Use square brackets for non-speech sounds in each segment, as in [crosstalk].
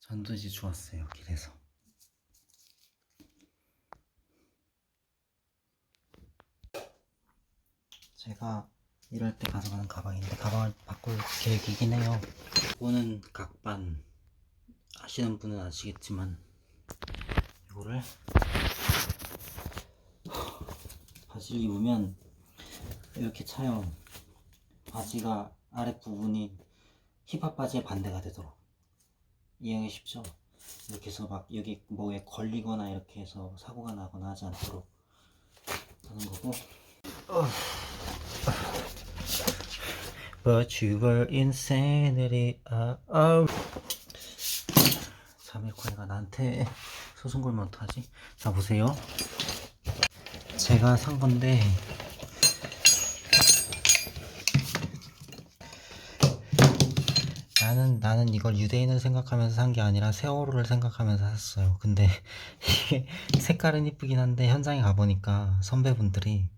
전두지 주웠어요 길에서. 제가 일할 때 가져가는 가방인데 가방을 바꿀 계획이긴 해요. 이거는 각반. 아시는 분은 아시겠지만 이거를 바지를 입으면 이렇게 차요. 바지가 아랫부분이 힙합 바지의 반대가 되도록 이해하기 쉽죠? 이렇게 해서 막 여기 뭐에 걸리거나 이렇게 해서 사고가 나거나 하지 않도록 하는 거고 But you were insanity uh, oh. 자밀코이가 나한테 소송 걸면 어떡하지? 자 보세요 제가 산 건데 나는 나는 이걸 유대인을 생각하면서 산 게 아니라 세월호를 생각하면서 샀어요. 근데 [laughs] 이게 색깔은 이쁘긴 한데 현장에 가보니까 선배분들이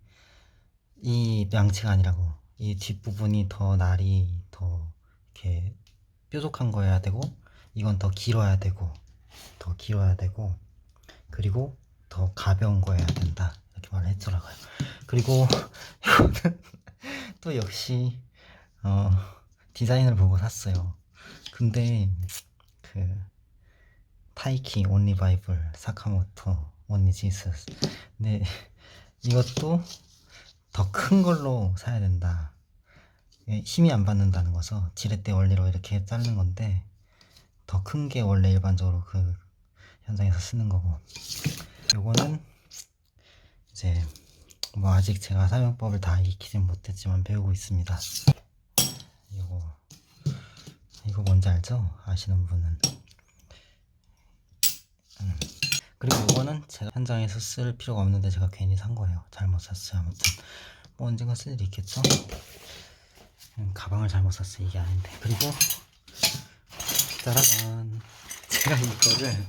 이 양치가 아니라고 이 뒷부분이 더 날이 더 이렇게 뾰족한 거여야 되고 이건 더 길어야 되고 더 길어야 되고 그리고 더 가벼운 거여야 된다 이렇게 말을 했더라고요. 그리고 [laughs] 또 역시 어 디자인을 보고 샀어요. 근데 그 타이키 온리 바이블 사카모토 온리 지스스 근데 이것도 더 큰 걸로 사야 된다. 이게 힘이 안 받는다는 거서 지렛대 원리로 이렇게 자르는 건데 더 큰 게 원래 일반적으로 그 현장에서 쓰는 거고 요거는 이제 뭐 아직 제가 사용법을 다 익히진 못했지만 배우고 있습니다. 이거 뭔지 알죠? 아시는 분은 음. 그리고 이거는 제가 현장에서 쓸 필요가 없는데 제가 괜히 산 거예요 잘못 샀어요 아무튼 뭐 언젠가 쓸 일이 있겠죠? 음, 가방을 잘못 샀어요 이게 아닌데 그리고 짜라란 [laughs] 제가 이거를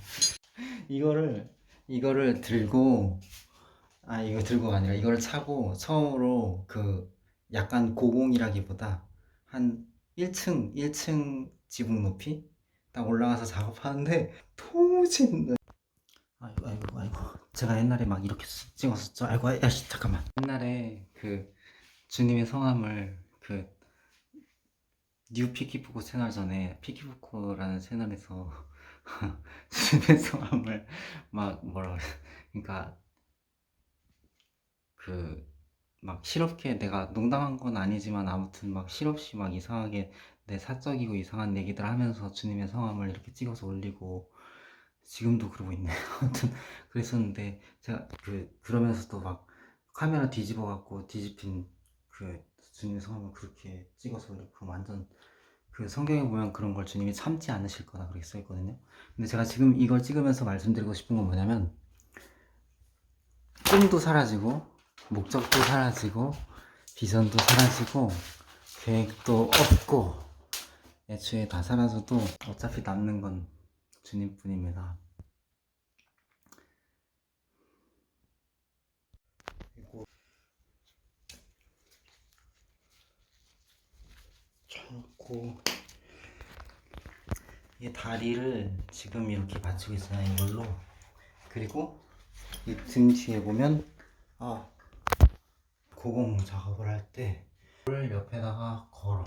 이거를 이거를 들고 아 이거 들고가 아니라 이거를 차고 처음으로 그 약간 고공이라기보다 한 1층 1층 지붕 높이 딱 올라가서 작업하는데 재밌네 아이고 아이고 아이고. 제가 옛날에 막 이렇게 쓰- 찍었었죠. 아이고 아이씨 잠깐만. 옛날에 그 주님의 성함을 그 뉴 피키푸코 채널 전에 피키푸코라는 채널에서 [laughs] 주님의 성함을 막 뭐라 그래? 그러니까 그 막 실없게 내가 농담한 건 아니지만 아무튼 막 실없이 막 이상하게 내 사적이고 이상한 얘기들 하면서 주님의 성함을 이렇게 찍어서 올리고 지금도 그러고 있네요. [laughs] 아무튼 그랬었는데 제가 그 그러면서도 막 카메라 뒤집어 갖고 뒤집힌 그 주님의 성함을 그렇게 찍어서 올리고 완전 그 성경에 보면 그런 걸 주님이 참지 않으실 거다 그렇게 써 있거든요. 근데 제가 지금 이걸 찍으면서 말씀드리고 싶은 건 뭐냐면 꿈도 사라지고 목적도 사라지고 비전도 사라지고 계획도 없고 애초에 다 사라져도 어차피 남는 건 주님뿐입니다. 그리고 참고 이 다리를 지금 이렇게 받치고 있어요 이걸로 그리고 이 등 뒤에 보면 아 고공 작업을 할때 이걸 옆에다가 걸어.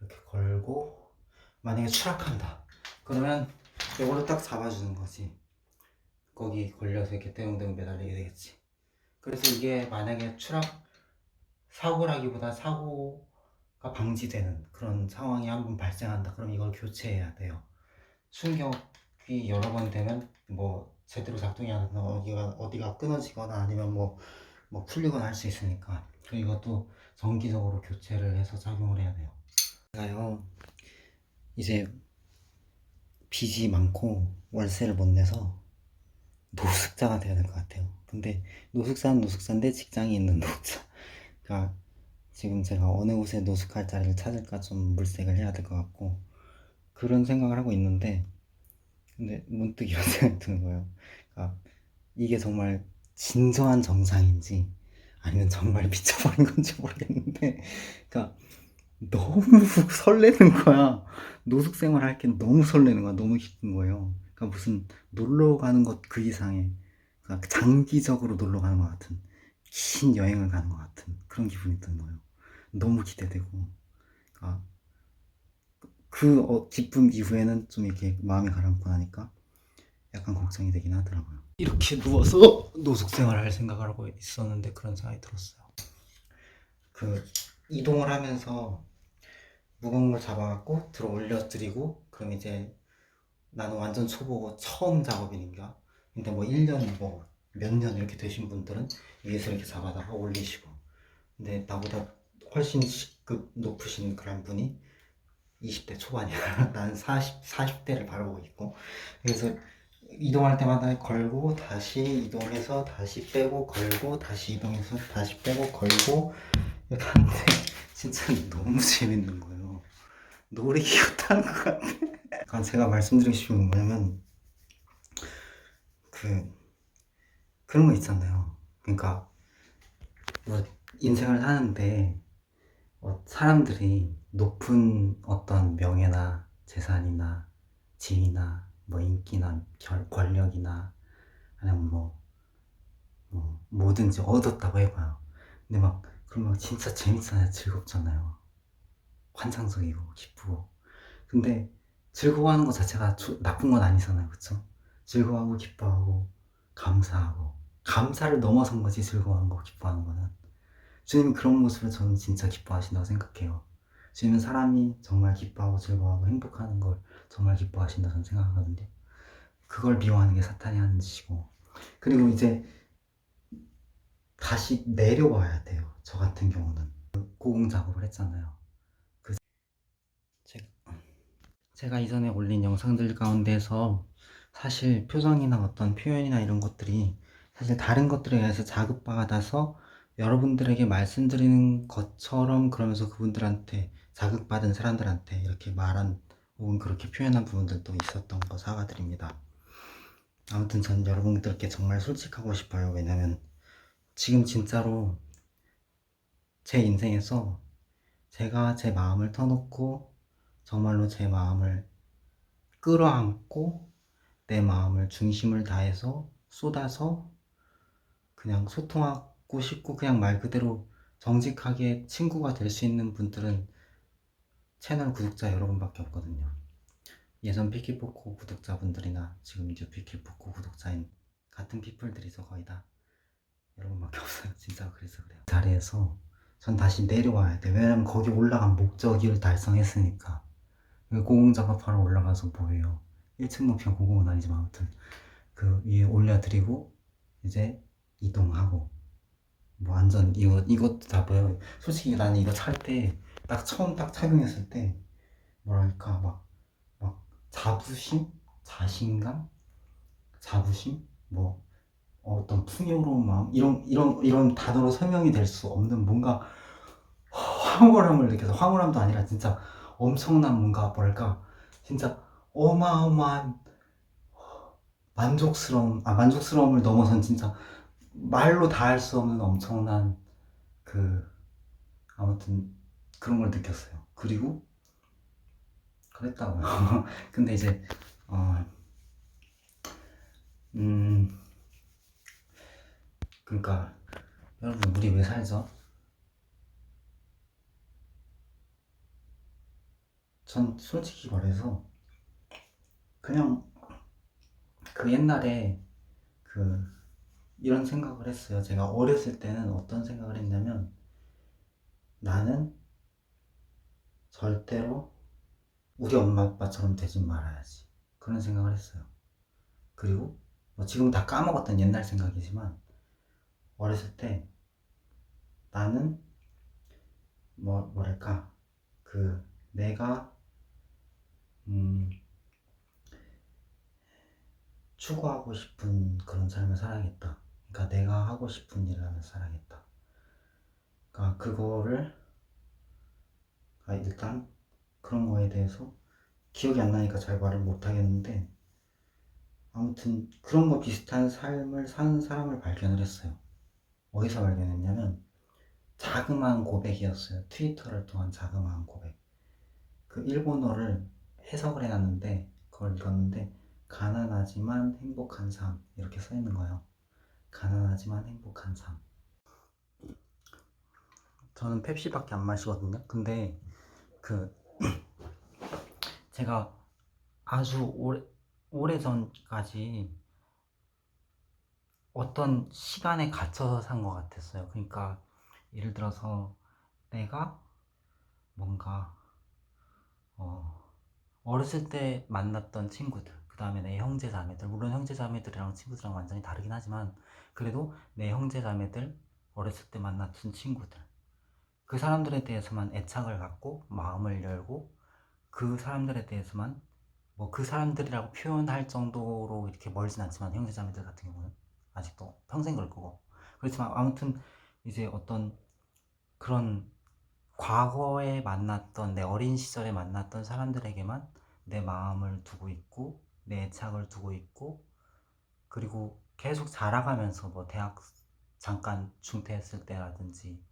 이렇게 걸고 만약에 추락한다. 그러면 이걸로 딱 잡아주는 거지. 거기 걸려서 이렇게 떼웅떼웅 매달리게 되겠지. 그래서 이게 만약에 추락 사고라기보다 사고가 방지되는 그런 상황이 한 번 발생한다. 그럼 이걸 교체해야 돼요. 충격이 여러 번 되면 뭐 제대로 작동이 안 되거나 어디가 어디가 끊어지거나 아니면 뭐 뭐 풀리거나 할수 있으니까 그리고 이것도 정기적으로 교체를 해서 작용을 해야 돼요. 제가요 이제 빚이 많고 월세를 못 내서 노숙자가 돼야 될 것 같아요. 근데 노숙자는 노숙자인데 직장이 있는 노숙자. 그러니까 지금 제가 어느 곳에 노숙할 자리를 찾을까 좀 물색을 해야 될 것 같고 그런 생각을 하고 있는데 근데 문득 이런 [laughs] 생각이 드는 거예요. 그러니까 이게 정말 진정한 정상인지 아니면 정말 [laughs] 미쳐버린 건지 모르겠는데 그러니까 너무 설레는 거야. 노숙 생활 할 게 너무 설레는 거야. 너무 기쁜 거예요. 그러니까 무슨 놀러 가는 것 그 이상의 그러니까 장기적으로 놀러 가는 것 같은 긴 여행을 가는 것 같은 그런 기분이 드는 거예요. 너무 기대되고 그러니까 그 어, 기쁨 이후에는 좀 이렇게 마음이 가라앉고 나니까 약간 걱정이 되긴 하더라고요. 이렇게 누워서 노숙 생활을 할 생각을 하고 있었는데 그런 생각이 들었어요. 그 이동을 하면서 무거운 걸 잡아갖고 들어 올려드리고 그럼 이제 나는 완전 초보고 처음 작업이니까 근데 뭐 1년 뭐 몇 년 이렇게 되신 분들은 위에서 이렇게 잡아다가 올리시고. 근데 나보다 훨씬 직급 높으신 그런 분이 20대 초반이야. [laughs] 나는 40, 40대를 바라보고 있고. 그래서 이동할 때마다 걸고 다시 이동해서 다시 빼고 걸고 다시 이동해서 다시 빼고 걸고 이렇게 하는데 [laughs] 진짜 너무 재밌는 거예요. 놀이기구 타는 것 같아. 제가 말씀드리고 싶은 건 뭐냐면 그 그런 거 있잖아요. 그러니까 뭐 인생을 사는데 어, 사람들이 높은 어떤 명예나 재산이나 지위나 뭐 인기나 결, 권력이나 아니면 뭐, 뭐 뭐든지 얻었다고 해봐요. 근데 막 그러면 진짜 재밌잖아요. 즐겁잖아요. 환상적이고 기쁘고. 근데 즐거워하는 것 자체가 조- 나쁜 건 아니잖아요. 그쵸? 즐거워하고 기뻐하고 감사하고 감사를 넘어선 거지 즐거워하는 거 기뻐하는 거는 주님이 그런 모습을 저는 진짜 기뻐하신다고 생각해요. 주님은 사람이 정말 기뻐하고 즐거워하고 행복하는 걸 정말 기뻐하신다 저는 생각하거든요. 그걸 미워하는 게 사탄이 하는 짓이고 그리고 이제 다시 내려와야 돼요. 저 같은 경우는 고공 작업을 했잖아요. 그 제가, 이전에 올린 영상들 가운데서 사실 표정이나 어떤 표현이나 이런 것들이 사실 다른 것들에 의해서 자극받아서 여러분들에게 말씀드리는 것처럼 그러면서 그분들한테 자극받은 사람들한테 이렇게 말한 혹은 그렇게 표현한 부분들도 있었던 거 사과드립니다. 아무튼 전 여러분들께 정말 솔직하고 싶어요. 왜냐면 지금 진짜로 제 인생에서 제가 제 마음을 터놓고 정말로 제 마음을 끌어안고 내 마음을 중심을 다해서 쏟아서 그냥 소통하고 싶고 그냥 말 그대로 정직하게 친구가 될 수 있는 분들은 채널 구독자 여러분밖에 없거든요. 예전 피키포코 구독자분들이나 지금 이제 피키포코 구독자인 같은 피플들이서 거의 다 여러분밖에 [laughs] 없어요. 진짜 그래서 그래요. 자리에서 전 다시 내려와야 돼. 왜냐면 거기 올라간 목적을 달성했으니까. 고공 작업하러 올라가서 뭐예요? 1층 높이가 고공은 아니지만 아무튼 그 위에 올려드리고 이제 이동하고 뭐 완전 이거 이것도 다 보여. 솔직히 나는 이거 찰때 딱 처음 딱 착용했을 때 뭐랄까 막 막 자부심, 자신감, 자부심, 뭐 어떤 풍요로운 마음? 이런 이런 이런 단어로 설명이 될 수 없는 뭔가 황홀함을 느껴서 황홀함도 아니라 진짜 엄청난 뭔가 뭐랄까 진짜 어마어마한 만족스러움 아 만족스러움을 넘어선 진짜 말로 다 할 수 없는 엄청난 그 아무튼 그런 걸 느꼈어요. 그리고 그랬다고요. [laughs] 근데 이제 어, 음 그러니까 여러분 우리 왜 살죠? 전 솔직히 말해서 그냥 그 옛날에 그 이런 생각을 했어요. 제가 어렸을 때는 어떤 생각을 했냐면 나는 절대로 우리 엄마 아빠처럼 되지 말아야지. 그런 생각을 했어요. 그리고 뭐 지금 다 까먹었던 옛날 생각이지만 어렸을 때 나는 뭐 뭐랄까 그 내가 음 추구하고 싶은 그런 삶을 살아야겠다. 그러니까 내가 하고 싶은 일을 하면서 살아야겠다. 그러니까 그거를 아, 일단 그런 거에 대해서 기억이 안 나니까 잘 말을 못 하겠는데 아무튼 그런 거 비슷한 삶을 사는 사람을 발견을 했어요. 어디서 발견했냐면 자그마한 고백이었어요. 트위터를 통한 자그마한 고백. 그 일본어를 해석을 해놨는데 그걸 읽었는데 가난하지만 행복한 삶 이렇게 써 있는 거예요. 가난하지만 행복한 삶. 저는 펩시밖에 안 마시거든요. 근데 그 제가 아주 오래 오래 전까지 어떤 시간에 갇혀서 산 것 같았어요. 그러니까 예를 들어서 내가 뭔가 어, 어렸을 때 만났던 친구들, 그 다음에 내 형제 자매들, 물론 형제 자매들이랑 친구들이랑 완전히 다르긴 하지만 그래도 내 형제 자매들 어렸을 때 만났던 친구들 그 사람들에 대해서만 애착을 갖고 마음을 열고 그 사람들에 대해서만 뭐 그 사람들이라고 표현할 정도로 이렇게 멀진 않지만 형제 자매들 같은 경우는 아직도 평생 그럴 거고. 그렇지만 아무튼 이제 어떤 그런 과거에 만났던 내 어린 시절에 만났던 사람들에게만 내 마음을 두고 있고 내 애착을 두고 있고 그리고 계속 자라가면서 뭐 대학 잠깐 중퇴했을 때라든지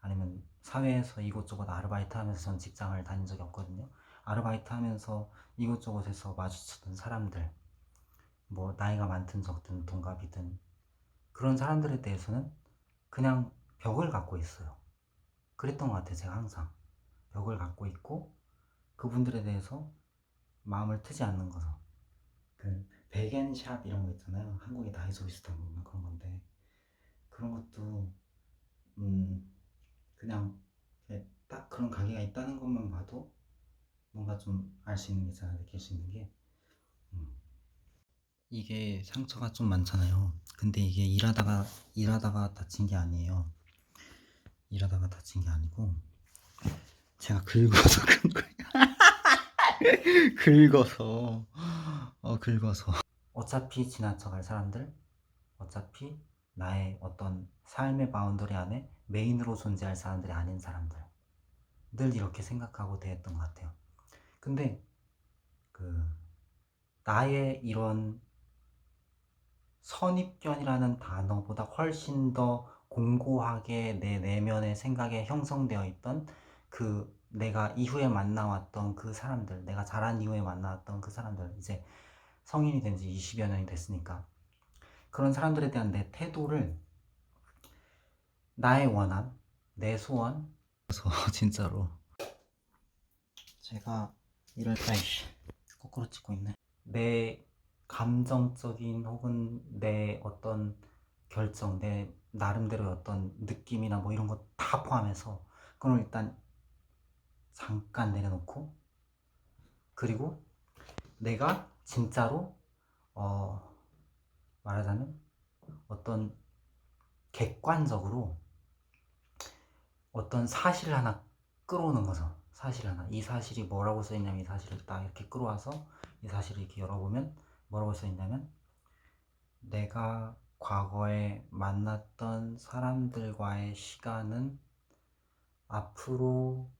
아니면 사회에서 이곳저곳 아르바이트 하면서 전 직장을 다닌 적이 없거든요. 아르바이트 하면서 이곳저곳에서 마주쳤던 사람들 뭐 나이가 많든 적든 동갑이든 그런 사람들에 대해서는 그냥 벽을 갖고 있어요. 그랬던 것 같아요. 제가 항상 벽을 갖고 있고 그분들에 대해서 마음을 트지 않는 거죠. 그 백앤샵 이런 거 있잖아요. 한국의 다이소 비슷한 거 그런 건데 그런 것도 음 그냥 딱 그런 가게가 있다는 것만 봐도 뭔가 좀 알 수 있는 게 있잖아요. 느낄 수 있는 게 음. 이게 상처가 좀 많잖아요. 근데 이게 일하다가 일하다가 다친 게 아니에요. 일하다가 다친 게 아니고 제가 긁어서 [laughs] 그런 거예요. [laughs] 긁어서 어 긁어서 어차피 지나쳐갈 사람들 어차피 나의 어떤 삶의 바운더리 안에 메인으로 존재할 사람들이 아닌 사람들 늘 이렇게 생각하고 대했던 것 같아요. 근데 그 나의 이런 선입견이라는 단어보다 훨씬 더 공고하게 내 내면의 생각에 형성되어 있던 그 내가 이후에 만나왔던 그 사람들, 내가 자란 이후에 만나왔던 그 사람들, 이제 성인이 된 지 20여 년이 됐으니까 그런 사람들에 대한 내 태도를 나의 원함, 내 소원, 그래서 [laughs] 진짜로 제가 이럴 아이씨 거꾸로 찍고 있네. 내 감정적인 혹은 내 어떤 결정, 내 나름대로의 어떤 느낌이나 뭐 이런 거 다 포함해서 그걸 일단 잠깐 내려놓고 그리고 내가 진짜로 어 말하자면 어떤 객관적으로 어떤 사실을 하나 끌어오는 거죠. 사실 하나. 이 사실이 뭐라고 써있냐면 이 사실을 딱 이렇게 끌어와서 이 사실을 이렇게 열어보면 뭐라고 써있냐면 내가 과거에 만났던 사람들과의 시간은 앞으로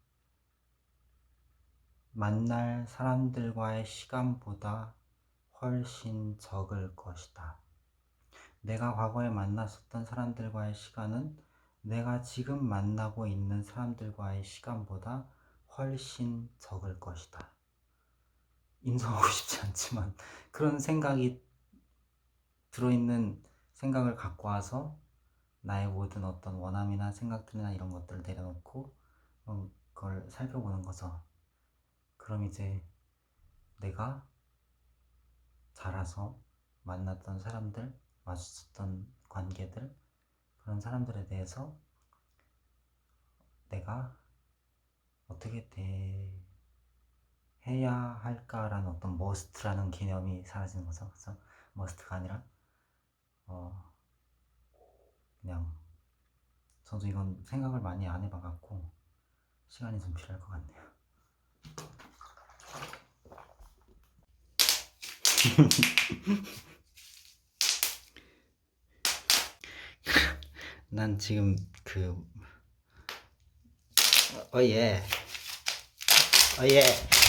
만날 사람들과의 시간보다 훨씬 적을 것이다. 내가 과거에 만났었던 사람들과의 시간은 내가 지금 만나고 있는 사람들과의 시간보다 훨씬 적을 것이다. 인정하고 [laughs] 싶지 않지만 그런 생각이 들어있는 생각을 갖고 와서 나의 모든 어떤 원함이나 생각들이나 이런 것들을 내려놓고 음, 그걸 살펴보는 거죠. 그럼 이제 내가 자라서 만났던 사람들, 마주쳤던 관계들, 그런 사람들에 대해서 내가 어떻게 대해야 할까라는 어떤 머스트라는 개념이 사라지는 거죠. 그래서 머스트가 아니라 어 그냥 저도 이건 생각을 많이 안 해봐갖고 시간이 좀 필요할 것 같네요. [laughs] 난 지금 그 어예. 어예